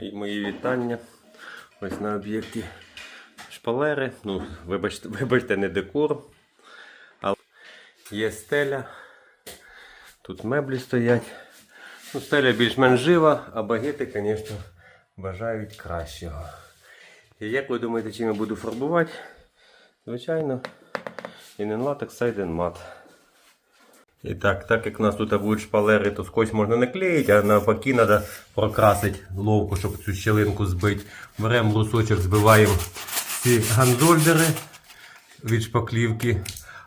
і мої вітання. Ось на об'єкті шпалери. Ну, вибачте, вибачте, не декор. Але є стеля. Тут меблі стоять. Ну, стеля більш-менш жива, а багети, звісно, бажають кращого. І як ви думаєте, чим я буду фарбувати? Звичайно, іненлатекс сайденмат. І так, так як у нас тут будуть шпалери, то скось можна не клеїти, а навпаки треба прокрасити ловку, щоб цю щелинку збити. Беремо брусочок, збиваємо ці ганзольдери від шпаклівки.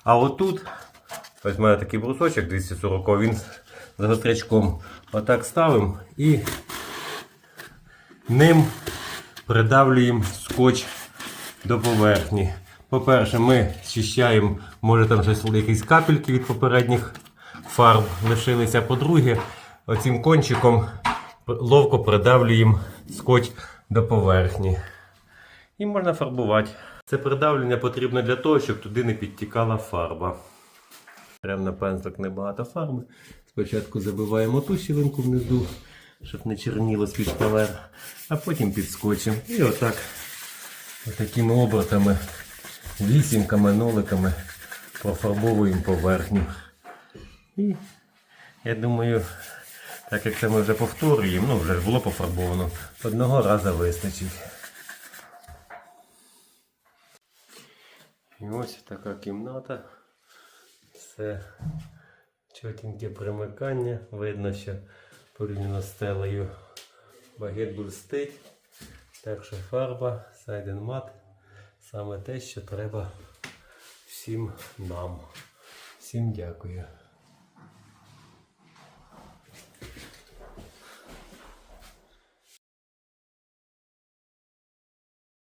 А отут, ось в мене такий брусочок 240, він з гострячком. Отак ставимо і ним придавлюємо скотч до поверхні. По-перше, ми зчищаємо, може там щось якісь капельки від попередніх фарб лишилися. По-друге, оцим кончиком ловко придавлюємо скотч до поверхні. І можна фарбувати. Це придавлення потрібно для того, щоб туди не підтікала фарба. Прямо на пензлик небагато фарби. Спочатку забиваємо ту щілинку внизу, щоб не черніло з-під шпалер, а потім підскочимо. І отак, отакими обертами, вісімками, ноликами профарбовуємо поверхню. І я думаю, так як це ми вже повторюємо, ну вже було пофарбовано, одного разу вистачить. І ось така кімната. Все чотеньке примикання. Видно, що порівняно з стелею багет блистить. Так що фарба, сайден мат. Саме те, що треба всім нам. Всім дякую.